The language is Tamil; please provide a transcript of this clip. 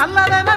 Anak.